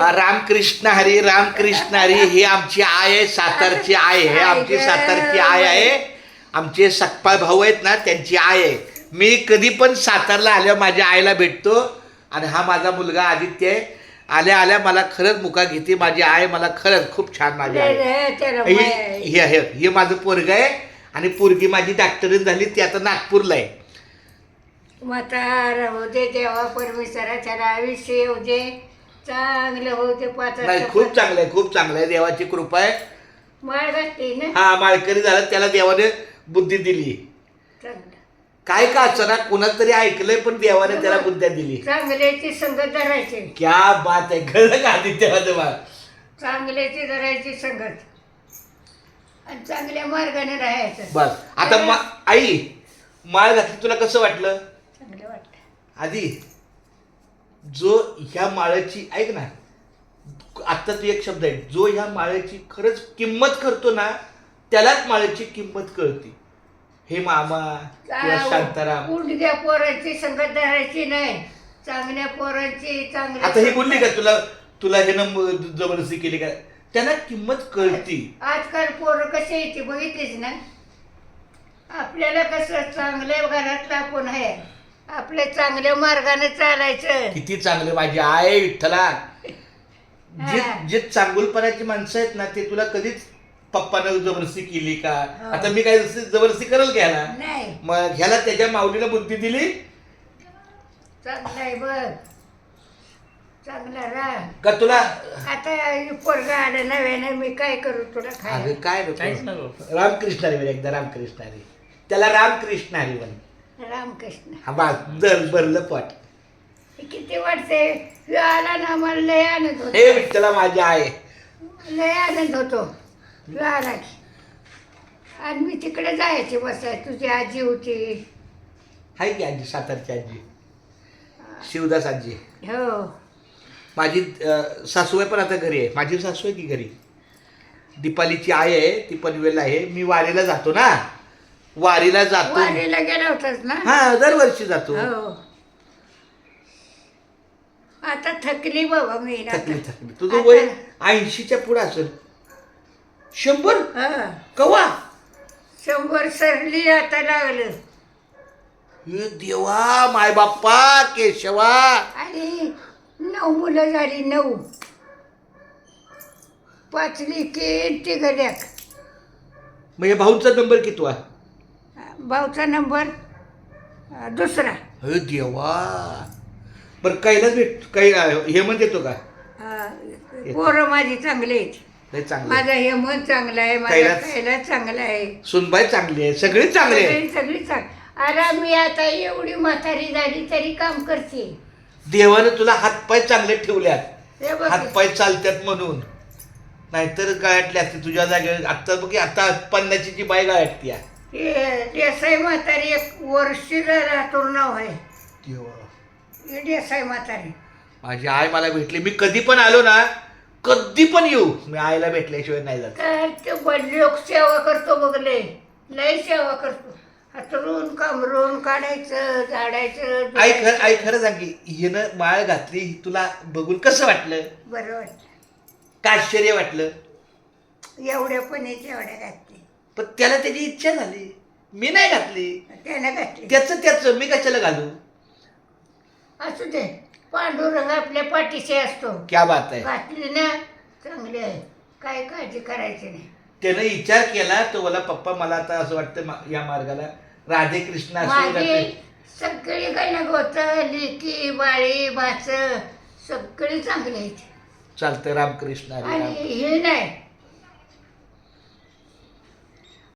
रामकृष्ण हरी रामकृष्ण हरी ही आमची आय आहे सातारची आय आहे. आमची सातारची आय आहे. आमचे सकपाळ भाऊ आहेत ना त्यांची आय आहे. मी कधी पण सातारला आल्यावर माझ्या आईला भेटतो. आणि हा माझा मुलगा आदित्य आहे. आल्या आल्या मला खरंच मुका घेते. माझी आय मला खरंच खूप छान माझी आई ही. हे माझं पोरग आहे. आणि पोरगी माझी डॉक्टरीन झाली. ती आता नागपूरला आहे. म्हातारा हो दे देवा परमेश्वरा त्याला आयुष्य येऊ दे. चांगलं पाच नाही खूप चांगलं आहे खूप चांगलं आहे. देवाची कृपा आहे. माळ घातली ना? हा माळकरी झाला त्याला देवाने बुद्धी दिली. चांगलं. काय का असना कुणाच तरी ऐकलंय पण देवाने त्याला बुद्ध्या दिली. चांगल्याची संगत धरायची. क्या बात आहे. कळलं का आदित्य मला चांगल्याची धरायची संगत. आणि चांगल्या मार्गाने राहायचं. बस. आता मा आई माळ घातली तुला कसं वाटलं? चांगलं वाटतं आधी? जो ह्या माळाची ऐक ना. आत्ता तू एक शब्द आहे. जो ह्या माळ्याची खरंच किंमत करतो ना त्यालाच माळ्याची किंमत कळते. हे मामा किंवा शांताराम. उंडक्या पोरांची संगत धरायची नाही. चांगल्या पोरांची चांगल्या आता ही बोलली का तुला तुला हे न जबरदस्ती केली का? त्यांना किंमत कळती. आजकाल पोरं कसे येते बघितलीच ना? आपल्याला कसं चांगल्या घरातलं आपण आहे? आपल्या चांगल्या मार्गाने चालायचं. किती चांगले माझी आहे विठ्ठला. जे हा. जे चांगुलपणाची माणसं आहेत ना ते तुला कधीच पप्पानं जबरदस्ती केली का? हा. आता मी काय जबरदस्ती जबरदस्ती करेल घ्यायला नाही. मग ह्याला त्याच्या माऊलीला बुद्धी दिली? चांगला आहे बघ. चांगला राह का तुला आता पोरगा आलं नव्यानं मी काय करू तुला अगं काय नको रामकृष्ण हरी म्हण एकदा रामकृष्ण हरी. त्याला रामकृष्ण हरी म्हण रामकृष्ण. हा बा जर भरलं पोट. हे किती वाटते ह्यो आला ना मला लय आनंद हे होतो विठ्ठला माझी आहे लय आनंद होतो. ह्यो आला की. आणि मी तिकडे जायचे बसाय. तुझी आजी होती. हाय की आजी सातारची आजी. शिवदास आजी. हो. माझी अं, सासूबाई पण आता घरी आहे. माझी सासू आहे की घरी? दीपालीची आई आहे ती पनवेलला आहे. मी वारीला जातो ना. वारीला जातो. वारीला गेला होतास ना? हा दरवर्षी जातो. हो. आता थकली बाबा मी ना. थकली थकली. तुझं वय ऐंशीच्या पुढे असेल. शंभर? हा. कवा? शंभर सरली आता लागलं. हे देवा माय बाप्पा केशवा. आणि नऊ मुलं झाली नऊ. पाचली की तिघल्याक म्हणजे भाऊचा नंबर किती वा भाऊचा नंबर अं, दुसरा. हे देवा. बरं कैलाच भेट कै हेमंत येतो का? अं, पोरं माझी चांगली आहेत. चांगलं. माझा हेमंत चांगला आहे माझा कैलास? कैलास चांगला आहे. सुनबाई चांगली आहे सगळे चांगले आहे. सगळी सगळी चांग अरे मी आता एवढी म्हातारी झाली तरी काम करते. देवानं तुला हातपाय चांगले ठेवल्यात. हे बघ. हातपाय चालतात म्हणून. नाहीतर गळ्यातली असते तुझ्या जागेवर? आत्ता बघ की आता पन्नाची जी बाई गळ्यातली आहे हे देसाई म्हातारी एक राहतो नाव आहे. देवा. हे देसाई म्हातारी. माझी आई मला भेटली. मी कधी पण आलो ना कधी पण येऊ. मी आईला भेटल्याशिवाय नाही जात. काय ते बड- लोक सेवा करतो बघले लय. सेवा करतो. हातरून कामरून काढायचं झाडायचं आई खर आई खरं सांग की हिनं माळ घातली तुला बघून कसं वाटलं? बरं वाटलं. का आश्चर्य वाटलं? एवढ्या पण एवढ्या घातली पण त्याला त्याची इच्छा झाली. मी नाही घातली. त्यानं घातली. त्याचं त्याचं मी कशाला घालू? असू दे. पांडुरंग आपल्या पाठीशी असतो. क्या बात आहे. घातली ना चांगली आहे. काय काळजी करायची नाही. त्यानं विचार केला तर मला पप्पा मला आता असं वाटतं मा- या मार्गाला राधे कृष्ण असं माझी जाते. सगळी लिकी बाळी भाच सगळी चांगली आहेत. चालतं रामकृष्ण हरी आणि राम. हे नाही.